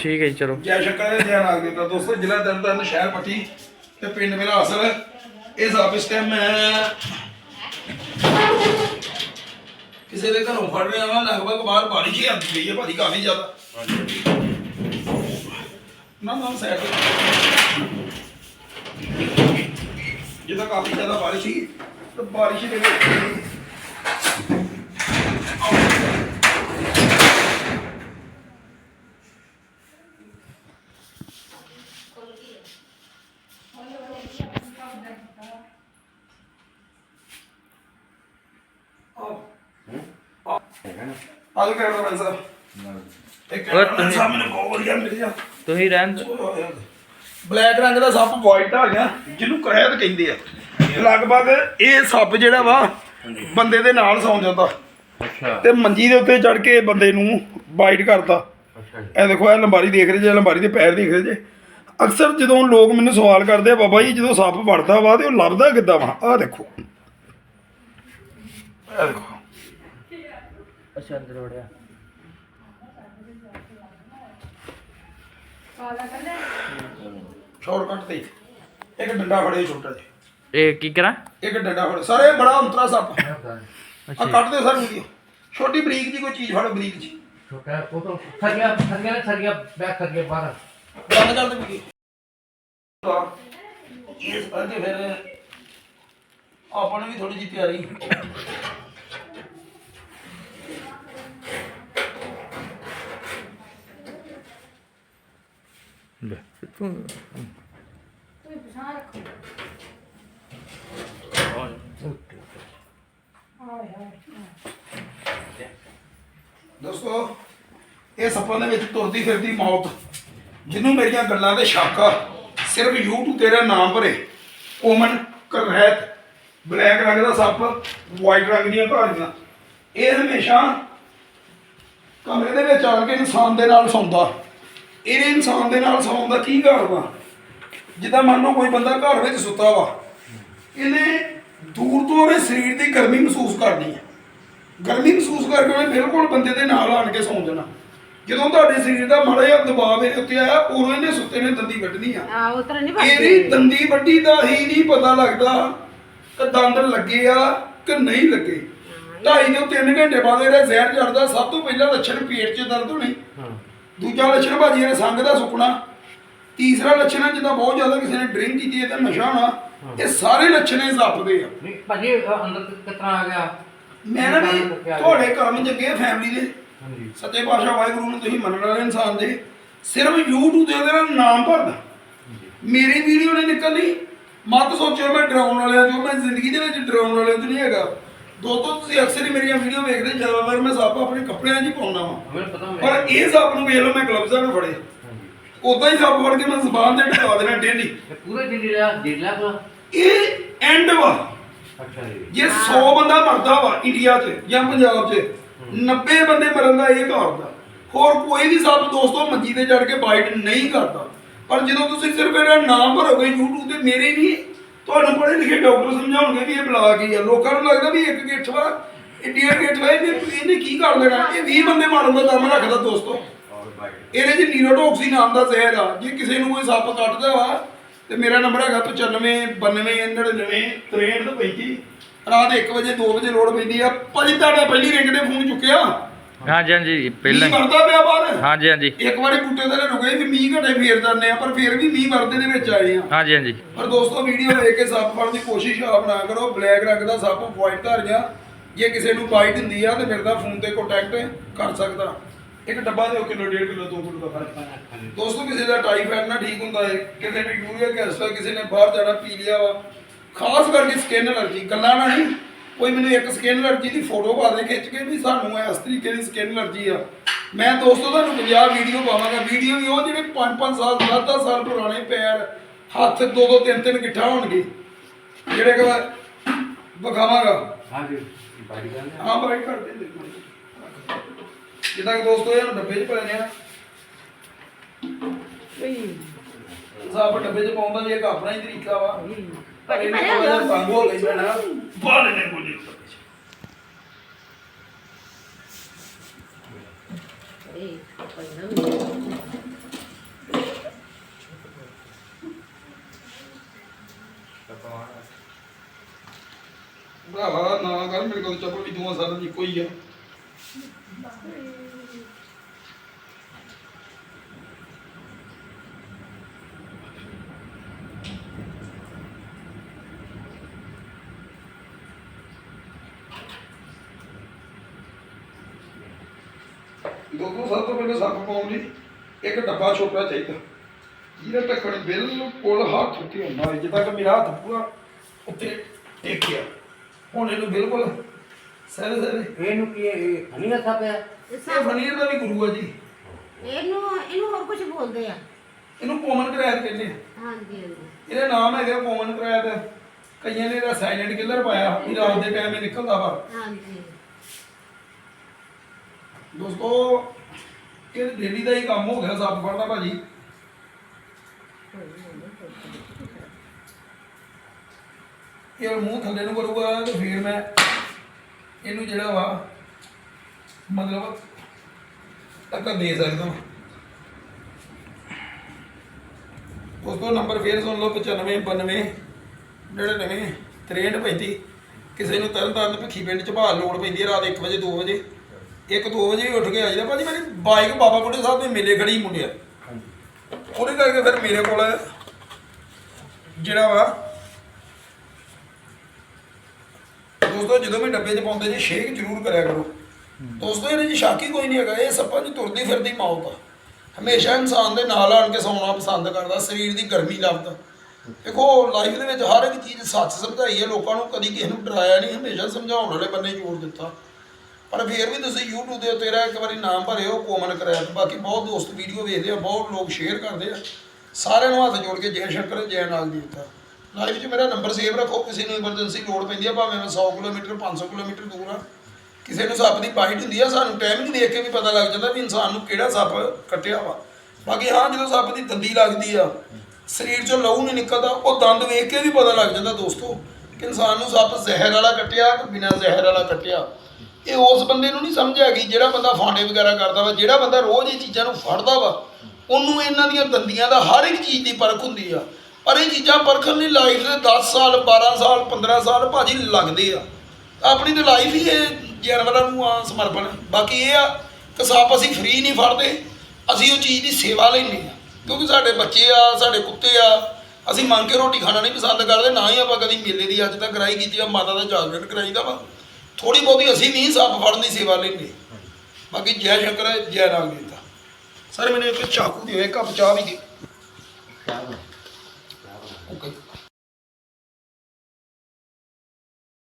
ਠੀਕ ਹੈ ਜੀ, ਚਲੋ। ਜੈ ਸ਼ੰਕਰ ਦੇ ਜੈ ਨਾਗ ਦੇਵਤਾ ਦੋਸਤੋ, ਜ਼ਿਲ੍ਹਾ ਤਰਨਤਾਰਨ, ਸ਼ਹਿਰ ਪੱਟੀ ਤੇ ਪਿੰਡ ਮੇਰਾ ਅਸਲ। ਇਹ ਸਾਬ ਟਾਈਮ ਮੈਂ ਕਿਸੇ ਦੇ ਘਰੋਂ ਫੜ ਰਿਹਾ ਵਾਂ, ਲਗਭਗ ਬਾਹਰ ਬਾਰਿਸ਼ ਹੀ ਆਉਂਦੀ ਪਈ ਹੈ, ਭਾਜੀ ਕਾਫੀ ਜ਼ਿਆਦਾ। ਨਾ ਨਾ, ਸਾਈਡ ਤੇ। ਜਿਹਦਾ ਕਾਫੀ ਜ਼ਿਆਦਾ ਬਾਰਿਸ਼ ਸੀ, ਤੇ ਬਾਰਿਸ਼ ਦੇ ਵਿੱਚ ਆਲੂ ਕੈਮਰਾਮੈਨ ਸਾਹਿਬ। ਇੱਕ ਓਏ ਕੈਮਰਾਮੈਨ ਤੁਸੀਂ- ਸਾਹਿਬ ਮੈਨੂੰ ਬਹੁਤ ਵਧੀਆ ਮਿਲ ਗਿਆ ਤੁਸੀਂ ਰਹਿਣ ਬਲੈਕ ਰੰਗ ਦਾ ਸੱਪ ਵਾਈਟ ਆ ਗਿਆ ਜਿਹਨੂੰ ਕਹਿਤ ਕਹਿੰਦੇ ਆ। ਲਗਭਗ ਇਹ ਸੱਪ ਜਿਹੜਾ ਵਾ ਬੰਦੇ ਦੇ ਨਾਲ ਸੌਂ ਜਾਂਦਾ। ਅੱਛਾ। ਤੇ ਮੰਜੀ ਦੇ ਉੱਤੇ ਚੜ ਕੇ ਬੰਦੇ ਨੂੰ ਬਾਈਟ ਕਰਦਾ ਅੱਛਾ ਇਹ ਦੇਖੋ ਇਹ ਲੰਬਾਰੀ ਦੇਖ ਰਹੇ ਜੇ ਲੰਬਾਰੀ ਦੇ ਪੈਰ ਦੇਖ ਰਹੇ ਜੇ। ਅਕਸਰ ਜਦੋਂ ਲੋਕ ਮੈਨੂੰ ਸਵਾਲ ਕਰਦੇ ਆ ਬਾਬਾ ਜੀ ਜਦੋਂ ਸੱਪ ਵੜਦਾ ਵਾ ਤੇ ਉਹ ਲੱਭਦਾ ਕਿੱਦਾਂ ਵਾ? ਆਹ ਦੇਖੋ। ਇਹ ਦੇਖੋ। ਅੱਛਾ ਅੰਦਰ ਵੜਿਆ। ਸ਼ਾਰਟਕਟ ਤੇ। ਇੱਕ ਡੰਡਾ ਫੜੇ ਛੋਟਾ ਜਿਹਾ। ਇਹ ਕੀ ਕਰਾਂ? ਇੱਕ ਡੰਡਾ ਫੜੇ ਸਾਰੇ ਬੜਾ ਅੰਤਰਾ ਸੱਪ। ਆ ਅੱਛਾ ਕੱਟ ਦਿਓ ਸਰ ਵੀਡੀਓ ਛੋਟੀ ਬਰੀਕ ਜੀ ਕੋਈ ਚੀਜ਼ ਫੜੋ ਬਰੀਕ ਜੀ ਛੋਟਾ ਉਹ ਤਾਂ ਥਰ ਗਿਆ ਥਰ ਗਿਆ ਥਰ ਗਿਆ ਬੈਕ ਥਰ ਗਿਆ ਬਾਹਰ। ਬੰਦ ਕਰ ਦੇ ਇਸ ਕਰਕੇ ਫਿਰ ਆਪਾਂ ਨੂੰ ਵੀ ਥੋੜੀ ਜਿਹੀ ਤਿਆਰੀ ਦੋਸਤੋ ਇਹ ਸੱਪਾਂ ਦੇ ਵਿੱਚ ਤੁਰਦੀ ਫਿਰਦੀ ਮੌਤ। ਜਿਹਨੂੰ ਮੇਰੀਆਂ ਗੱਲਾਂ ਤੇ ਸ਼ੱਕ ਆ ਸਿਰਫ YouTube ਤੇਰਾ ਨਾਮ ਭਰੇ ਕੋਮਨ ਕਰਹਿਤ ਬਲੈਕ ਰੰਗ ਦਾ ਸੱਪ ਵਾਈਟ ਰੰਗ ਦੀਆਂ ਧਾਰੀਆਂ ਇਹ ਹਮੇਸ਼ਾ ਕਮਰੇ ਦੇ ਵਿੱਚ ਆ ਕੇ ਇਨਸਾਨ ਦੇ ਨਾਲ ਸੌਂਦਾ। ਇਹਨੇ ਇਨਸਾਨ ਦੇ ਨਾਲ ਸੌਣ ਦਾ ਕੀ ਕਾਰਨ ਵਾ? ਜਿੱਦਾਂ ਮੰਨ ਲਓ ਕੋਈ ਬੰਦਾ ਘਰ ਵਿੱਚ ਸੁੱਤਾ ਵਾ ਇਹਨੇ ਦੂਰ ਤੋਂ ਉਹਦੇ ਸਰੀਰ ਦੀ ਗਰਮੀ ਮਹਿਸੂਸ ਕਰਨੀ ਹੈ। ਗਰਮੀ ਮਹਿਸੂਸ ਕਰਕੇ ਉਹਨੇ ਬਿਲਕੁਲ ਬੰਦੇ ਦੇ ਨਾਲ ਆਣ ਕੇ ਸੌਂ ਜਾਣਾ ਜਦੋਂ ਤੁਹਾਡੇ ਸਰੀਰ ਦਾ ਮਾੜਾ ਜਿਹਾ ਦਬਾਅ ਇਹਦੇ ਉੱਤੇ ਆਇਆ ਉਦੋਂ ਇਹਨੇ ਸੁੱਤੇ ਨੇ ਦੰਦੀ ਵੱਢਣੀ ਆ। ਆ ਉਤਰ ਨਹੀਂ ਇਹਦੀ ਦੰਦੀ ਵੱਢੀ ਦਾ ਹੀ ਨਹੀਂ ਪਤਾ ਲੱਗਦਾ ਕਿ ਦੰਦ ਲੱਗੇ ਆ ਕਿ ਨਹੀਂ ਲੱਗੇ। ਢਾਈ ਤੋਂ 3 ਘੰਟੇ ਬਾਅਦ ਇਹਦਾ ਜ਼ਹਿਰ ਚੜਦਾ ਸਭ ਤੋਂ ਪਹਿਲਾ ਲੱਛਣ ਪੇਟ 'ਚ ਦਰਦ ਹੋਣੀ। ਦੂਜਾ ਲੱਛਣ ਭਾਜੀ ਇਹਨੇ ਸੰਗ ਦਾ ਸੁੱਕਣਾ ਤੀਸਰਾ ਲੱਛਣ ਹੈ ਜਿੱਦਾਂ ਬਹੁਤ ਜ਼ਿਆਦਾ ਕਿਸੇ ਨੇ ਡਰਿੰਕ ਕੀਤੀ ਹੈ ਤਾਂ ਨਸ਼ਾ ਹੋਣਾ ਇਹ ਸਾਰੇ ਲੱਛਣ ਇਹ ਜ਼ੱਪਦੇ ਆ। ਨਹੀਂ ਭਾਜੀ ਅੰਦਰ ਕਿਤਨਾ ਆ ਗਿਆ? ਮੈਂ ਨਾ ਵੀ ਤੁਹਾਡੇ ਕਰਮ ਚੰਗੇ ਫੈਮਿਲੀ ਦੇ। ਹਾਂਜੀ। ਸੱਚੇ ਪਾਤਸ਼ਾਹ ਵਾਹਿਗੁਰੂ ਨੂੰ ਤੁਸੀਂ ਮੰਨਣ ਵਾਲੇ ਇਨਸਾਨ ਦੇ। ਸਿਰਫ YouTube ਤੇ ਉਹਦੇ ਨਾਲ ਨਾਮ ਭਰਦਾ। ਮੇਰੀ ਵੀਡੀਓ ਨੇ ਨਿਕਲਣੀ ਮਤ ਸੋਚਿਓ ਮੈਂ ਡਰਾਉਣ ਵਾਲਿਆਂ ਚੋਂ ਮੈਂ ਜ਼ਿੰਦਗੀ ਦੇ ਵਿੱਚ ਡਰਾਉਣ ਵਾਲਿਆਂ ਤੋਂ ਨਹੀਂ ਹੈਗਾ। ਦੋਸਤੋ ਤੁਸੀਂ ਅਕਸਰ ਹੀ ਮੇਰੀਆਂ ਵੀਡੀਓ ਵੇਖਦੇ ਜ਼ਿਆਦਾਤਰ ਮੈਂ ਸੱਪ ਆਪਣੇ ਕੱਪੜਿਆਂ 'ਚ ਹੀ ਪਾਉਂਦਾ ਵਾਂ। ਮੈਨੂੰ ਪਤਾ ਮੈਂ ਪਰ ਇਹ ਸੱਪ ਨੂੰ ਵੇਖ ਲਓ ਮੈਂ ਗਲਵਜ਼ਾਂ ਨਾਲ ਫੜੇ। ਉਦਾਂ ਹੀ ਸੱਪ ਫੜ ਕੇ ਮੈਂ ਜ਼ਬਾਨ ਤੇ ਢਕਾ ਦੇਣਾ ਡੇਲੀ। ਪੂਰੇ ਦਿੱਲੀ ਦਾ ਦਿੱਲਾ ਦਾ ਇਹ ਐਂਡ ਵਾ। ਅੱਛਾ ਜੀ। ਜੇ 100 ਬੰਦਾ ਮਰਦਾ ਵਾ ਇੰਡੀਆ 'ਚ ਜਾਂ ਪੰਜਾਬ 'ਚ 90 ਬੰਦੇ ਮਰਨ ਦਾ ਇਹ ਕਰਦਾ ਹੋਰ ਕੋਈ ਵੀ ਸੱਪ ਦੋਸਤੋ ਮੰਜੀ ਤੇ ਚੜ ਕੇ ਬਾਈਟ ਨਹੀਂ ਕਰਦਾ। ਪਰ ਜਦੋਂ ਤੁਸੀਂ ਸਿਰਫ ਇਹਦਾ ਨਾਮ ਭਰੋਗੇ YouTube ਤੇ ਮੇਰੇ ਨਹੀਂ ਤੁਹਾਨੂੰ ਪੜ੍ਹੇ ਲਿਖੇ ਡਾਕਟਰ ਸਮਝਾਉਣਗੇ ਵੀ ਇਹ ਬਲਾ ਕੀ ਆ। ਲੋਕਾਂ ਨੂੰ ਲੱਗਦਾ ਵੀ ਇੱਕ ਗਿੱਠ ਵਾ, ਇੰਡੀਆ ਗਿੱਠ ਵਾ, ਇਹਨੇ ਇਹਨੇ ਕੀ ਕਰ ਦੇਣਾ? ਇਹ 20 ਬੰਦੇ ਮਾਰਨ ਦਾ ਦਮ ਰੱਖਦਾ ਦੋਸਤੋ। ਇਹਦੇ 'ਚ ਨੀਰੋਟੋਕਸੀ ਨਾਮ ਦਾ ਜ਼ਹਿਰ ਆ। ਜੇ ਕਿਸੇ ਨੂੰ ਕੋਈ ਸੱਪ ਕੱਟਦਾ ਵਾ, ਤੇ ਮੇਰਾ ਨੰਬਰ ਹੈਗਾ 95 92 99 63 35 ਰਾਤ 1 ਵਜੇ 2 ਵਜੇ ਲੋੜ ਪੈਂਦੀ ਆ। ਭਾਜੀ, ਤੁਹਾਡਾ ਪਹਿਲੀ ਰਿੰਗ ਦੇ ਫੋਨ ਚੁੱਕਿਆ। ਹਾਂਜੀ ਹਾਂਜੀ ਮੀਂਹ ਪਹਿਲਾਂ ਵਰਦਾ ਪਿਆ ਬਾਹਰ? ਹਾਂਜੀ ਹਾਂਜੀ। ਇੱਕ ਵਾਰੀ ਬੂਟੇ ਤੇ ਰੁਕੇ ਵੀ ਮੀਂਹ ਘਟੇ ਫੇਰ ਜਾਂਦੇ ਆ ਪਰ ਫੇਰ ਵੀ ਮੀਂਹ ਵਰਦੇ ਦੇ ਵਿੱਚ ਆਏ ਆ। ਹਾਂਜੀ ਹਾਂਜੀ। ਪਰ ਦੋਸਤੋ ਵੀਡੀਓ ਵੇਖ ਕੇ ਸੱਪ ਫੜਨ ਦੀ ਕੋਸ਼ਿਸ਼ ਆਪ ਨਾ ਕਰੋ ਬਲੈਕ ਰੰਗ ਦਾ ਸੱਪ ਵਾਈਟ ਧਾਰੀਆਂ ਜੇ ਕਿਸੇ ਨੂੰ ਬਾਈਟ ਹੁੰਦੀ ਆ ਤੇ ਫਿਰ ਤਾਂ ਫੋਨ ਤੇ ਕੰਟੈਕਟ ਕਰ ਸਕਦਾ। ਇੱਕ ਡੱਬਾ ਦਿਓ ਕਿਲੋ ਡੇਢ ਕਿਲੋ 2 ਕਿਲੋ ਦਾ ਫ਼ਰਕ ਦੋਸਤੋ ਕਿਸੇ ਦਾ ਟਾਈਫਾਇਡ ਨਾ ਠੀਕ ਹੁੰਦਾ ਹੈ। ਕਿਸੇ ਨੇ ਯੂਰੀਆ ਕਿਸੇ ਨੇ ਬਾਹਰ ਜਾਣਾ ਪੀ ਲਿਆ ਵਾ। ਖਾਸ ਕਰਕੇ ਸਕਿਨ ਅਲਰਜੀ ਗੱਲਾਂ ਨਾ ਨਹੀਂ। ਕੋਈ ਮੈਨੂੰ ਇੱਕ ਸਕਿਨ ਅਲਰਜੀ ਦੀ ਫੋਟੋ ਪਾ ਦੇ ਖਿੱਚ ਕੇ ਵੀ ਸਾਨੂੰ ਇਸ ਤਰੀਕੇ ਦੀ ਸਕਿਨ ਅਲਰਜੀ ਆ। ਮੈਂ ਦੋਸਤੋ ਤੁਹਾਨੂੰ 50 ਵੀਡੀਓ ਪਾਵਾਂਗਾ। ਵੀਡੀਓ ਵੀ ਉਹ ਜਿਹੜੇ 5-5 ਸਾਲ 10-10 ਸਾਲ ਪੁਰਾਣੇ ਪੈਰ ਹੱਥ ਦੋ ਦੋ ਤਿੰਨ ਤਿੰਨ ਇਕੱਠਾ ਹੋਣਗੇ। ਜਿਹੜੇ ਕਿ ਵਿਖਾਵਾਂਗਾ। ਹਾਂਜੀ। ਬਾਈ ਹਾਂ। ਬਾਈ ਕਰ ਦੇ। ਜਿੱਦਾਂ ਕਿ ਦੋਸਤੋ ਇਹ ਡੱਬੇ 'ਚ ਪਏ ਨੇ ਆ। ਸਾਬ ਡੱਬੇ 'ਚ ਪਾਉਂਦਾ ਜੀ ਇੱਕ ਆਪਣਾ ਹੀ ਤਰੀਕਾ ਵਾ। ਪਰ ਇਹ ਸੰਗ ਹੋ ਗਈ ਭੈਣਾ ਬਾਹਰ ਨੇ ਕੋਈ ਇਹ ਨਾ ਕਰ ਮੇਰੇ ਕੋਲ ਚੱਪਲ ਵੀ ਦੋਵਾਂ ਸਾਰਿਆਂ ਇੱਕੋ ਹੀ ਆ। ਦੋਸਤੋ ਸਭ ਤੋਂ ਪਹਿਲਾਂ ਸੱਪ ਪਾਉਣ ਲਈ ਇੱਕ ਡੱਬਾ ਛੋਟਾ ਚਾਹੀਦਾ। ਜਿਹਦਾ ਢੱਕਣ ਬਿਲਕੁਲ ਹੱਥ ਉੱਤੇ ਹੁੰਦਾ ਹੋਵੇ ਜਿੱਦਾਂ ਕਿ ਮੇਰਾ ਹੱਥ ਪੂਰਾ ਉੱਤੇ ਟੇਕਿਆ ਹੁਣ ਇਹਨੂੰ ਬਿਲਕੁਲ ਸਹਿਰੇ ਇਹਨੂੰ ਕੀ ਇਹ ਹਨੀ ਹੱਥਾ ਪਿਆ ਇਹ ਫਨੀਰ ਦਾ ਵੀ ਗੁਰੂ ਆ ਜੀ। ਇਹਨੂੰ ਇਹਨੂੰ ਹੋਰ ਕੁਝ ਬੋਲਦੇ ਆ। ਇਹਨੂੰ ਕੋਮਨ ਕਰਾਇਤ ਕਹਿੰਦੇ ਆ। ਹਾਂਜੀ ਹਾਂਜੀ। ਇਹਦਾ ਨਾਮ ਹੈਗਾ ਕੋਮਨ ਕਰਾਇਤ ਕਈਆਂ ਨੇ ਇਹਦਾ ਸਾਇਲੈਂਟ ਕਿਲਰ ਪਾਇਆ ਵੀ ਰਾਤ ਦੇ ਟਾਈਮ ਇਹ ਨਿਕਲਦਾ ਵਾ। ਹਾਂਜੀ। ਦੋਸਤੋ, ਇਹ ਡੇਲੀ ਦਾ ਹੀ ਕੰਮ ਹੋ ਗਿਆ, ਸੱਪ ਫੜਨਾ ਭਾਜੀ। ਇਹ ਹੁਣ ਮੂੰਹ ਥੱਲੇ ਨੂੰ ਕਰੂਗਾ ਤੇ ਫਿਰ ਮੈਂ ਇਹਨੂੰ ਜਿਹੜਾ ਵਾ, ਮਤਲਬ ਟੱਕਰ ਦੇ ਸਕਦਾ ਦੋਸਤੋ, ਨੰਬਰ ਫੇਰ ਸੁਣ ਲਓ 95 92 99 63 35 ਕਿਸੇ ਨੂੰ ਤਰਨ ਤਾਰਨ ਭਿੱਖੀ ਪਿੰਡ ਚ ਭਾਲ ਲੋੜ ਪੈਂਦੀ ਹੈ, ਰਾਤ 1 ਵਜੇ 2 ਵਜੇ। 1 2 ਵਜੇ ਉੱਠ ਕੇ ਆ। ਜਾਂਦਾ ਭਾਜੀ ਮੇਰੀ ਬਾਈਕ ਬਾਬਾ ਬੁੱਢੇ ਸਾਹਿਬ ਦੇ ਮੇਲੇ ਖੜੀ ਮੁੰਡਿਆ ਉਹਦੇ ਕਰਕੇ ਫਿਰ ਮੇਰੇ ਕੋਲ ਜਿਹੜਾ ਵਾ ਦੋਸਤੋ ਜਦੋਂ ਵੀ ਡੱਬੇ 'ਚ ਪਾਉਂਦੇ ਜੀ ਸ਼ੇਕ ਜ਼ਰੂਰ ਕਰਿਆ ਕਰੋ। ਦੋਸਤੋ ਇਹਦੇ 'ਚ ਸ਼ੱਕ ਹੀ ਕੋਈ ਨਹੀਂ ਹੈਗਾ। ਇਹ ਸੱਪਾਂ 'ਚ ਤੁਰਦੀ ਫਿਰਦੀ ਮੌਤ ਆ। ਹਮੇਸ਼ਾ ਇਨਸਾਨ ਦੇ ਨਾਲ ਆਣ ਕੇ ਸੌਣਾ ਪਸੰਦ ਕਰਦਾ ਸਰੀਰ ਦੀ ਗਰਮੀ ਲੱਭਦਾ। ਦੇਖੋ ਲਾਈਫ ਦੇ ਵਿੱਚ ਹਰ ਇੱਕ ਚੀਜ਼ ਸੱਚ ਸਮਝਾਈ ਹੈ। ਲੋਕਾਂ ਨੂੰ ਕਦੀ ਕਿਸੇ ਨੂੰ ਡਰਾਇਆ ਨਹੀਂ ਹਮੇਸ਼ਾ ਸਮਝਾਉਣ ਵਾਲੇ ਬੰਨੇ ਜ਼ੋਰ ਦਿੱਤਾ। ਪਰ ਫਿਰ ਵੀ ਤੁਸੀਂ YouTube ਦੇ ਉੱਤੇ ਇਹਦਾ ਇੱਕ ਵਾਰੀ ਨਾਮ ਭਰਿਓ ਕੋਮਨ ਕਰਿਆ ਬਾਕੀ ਬਹੁਤ ਦੋਸਤ ਵੀਡੀਓ ਵੇਖਦੇ ਆ, ਬਹੁਤ ਲੋਕ ਸ਼ੇਅਰ ਕਰਦੇ ਆ। ਸਾਰਿਆਂ ਨੂੰ ਹੱਥ ਜੋੜ ਕੇ ਜੈ ਸ਼ੰਕਰ, ਜੈ ਨਾਲ ਦੀ ਦਿੱਤਾ ਲਾਈਫ 'ਚ ਮੇਰਾ ਨੰਬਰ ਸੇਵ ਰੱਖੋ, ਕਿਸੇ ਨੂੰ ਐਮਰਜੈਂਸੀ ਲੋੜ ਪੈਂਦੀ ਆ, ਭਾਵੇਂ ਮੈਂ 100 ਕਿਲੋਮੀਟਰ 500 ਕਿਲੋਮੀਟਰ ਦੂਰ ਆ। ਕਿਸੇ ਨੂੰ ਸੱਪ ਦੀ ਬਾਈਟ ਹੁੰਦੀ ਆ, ਸਾਨੂੰ ਟਾਈਮਿੰਗ ਦੇਖ ਕੇ ਵੀ ਪਤਾ ਲੱਗ ਜਾਂਦਾ ਵੀ ਇਨਸਾਨ ਨੂੰ ਕਿਹੜਾ ਸੱਪ ਕੱਟਿਆ ਵਾ। ਬਾਕੀ ਹਾਂ, ਜਦੋਂ ਸੱਪ ਦੀ ਦੰਦੀ ਲੱਗਦੀ ਆ, ਸਰੀਰ 'ਚੋਂ ਲਹੂ ਨਹੀਂ ਨਿਕਲਦਾ, ਉਹ ਦੰਦ ਵੇਖ ਕੇ ਵੀ ਪਤਾ ਲੱਗ ਜਾਂਦਾ ਦੋਸਤੋ ਕਿ ਇਨਸਾਨ ਨੂੰ ਸੱਪ ਜ਼ਹਿਰ ਵਾਲਾ ਕੱਟਿਆ ਕਿ ਬਿਨਾਂ ਜ਼ਹਿਰ ਵਾਲਾ ਕੱਟਿਆ। ਇਹ ਉਸ ਬੰਦੇ ਨੂੰ ਨਹੀਂ ਸਮਝ ਆ ਗਈ ਜਿਹੜਾ ਬੰਦਾ ਫਾਂਡੇ ਵਗੈਰਾ ਕਰਦਾ ਵਾ, ਜਿਹੜਾ ਬੰਦਾ ਰੋਜ਼ ਇਹ ਚੀਜ਼ਾਂ ਨੂੰ ਫੜਦਾ ਵਾ, ਉਹਨੂੰ ਇਹਨਾਂ ਦੀਆਂ ਦੰਦੀਆਂ ਦਾ ਹਰ ਇੱਕ ਚੀਜ਼ ਦੀ ਪਰਖ ਹੁੰਦੀ ਆ। ਪਰ ਇਹ ਚੀਜ਼ਾਂ ਪਰਖਣ ਲਈ ਲਾਈਫ ਦੇ 10 ਸਾਲ 12 ਸਾਲ 15 ਸਾਲ ਭਾਜੀ ਲੱਗਦੇ ਆ। ਆਪਣੀ ਤੇ ਲਾਈਫ ਹੀ ਇਹ ਜਾਨਵਰਾਂ ਨੂੰ ਆ ਸਮਰਪਣ। ਬਾਕੀ ਇਹ ਆ ਕਿ ਸੱਪ ਅਸੀਂ ਫ੍ਰੀ ਨਹੀਂ ਫੜਦੇ, ਅਸੀਂ ਉਹ ਚੀਜ਼ ਦੀ ਸੇਵਾ ਲੈਂਦੇ ਆ। ਕਿਉਂਕਿ ਸਾਡੇ ਬੱਚੇ ਆ, ਸਾਡੇ ਕੁੱਤੇ ਆ, ਅਸੀਂ ਮੰਗ ਕੇ ਰੋਟੀ ਖਾਣਾ ਨਹੀਂ ਪਸੰਦ ਕਰਦੇ, ਨਾ ਹੀ ਆਪਾਂ ਕਦੀ ਮੇਲੇ ਦੀ ਅੱਜ ਤੱਕ ਕਰਾਈ ਕੀਤੀ ਆ, ਮਾਤਾ ਦਾ ਜਾਗਰਣ ਕਰਾਈਦਾ ਵਾ। ਥੋੜੀ ਬਹੁਤੀ ਅਸੀਂ ਵੀ ਸੱਪ ਫੜਨ ਦੀ ਸੇਵਾ ਲੈਂਦੇ ਬਾਕੀ ਜੈ ਸ਼ੰਕਰ ਜੈ ਰਾਮ ਗੀਤਾ। ਸਰ, ਮੈਨੂੰ ਇੱਕ ਚਾਕੂ ਦਿਓ, ਇੱਕ ਕੱਪ ਚਾਹ ਵੀ ਦਿਓ।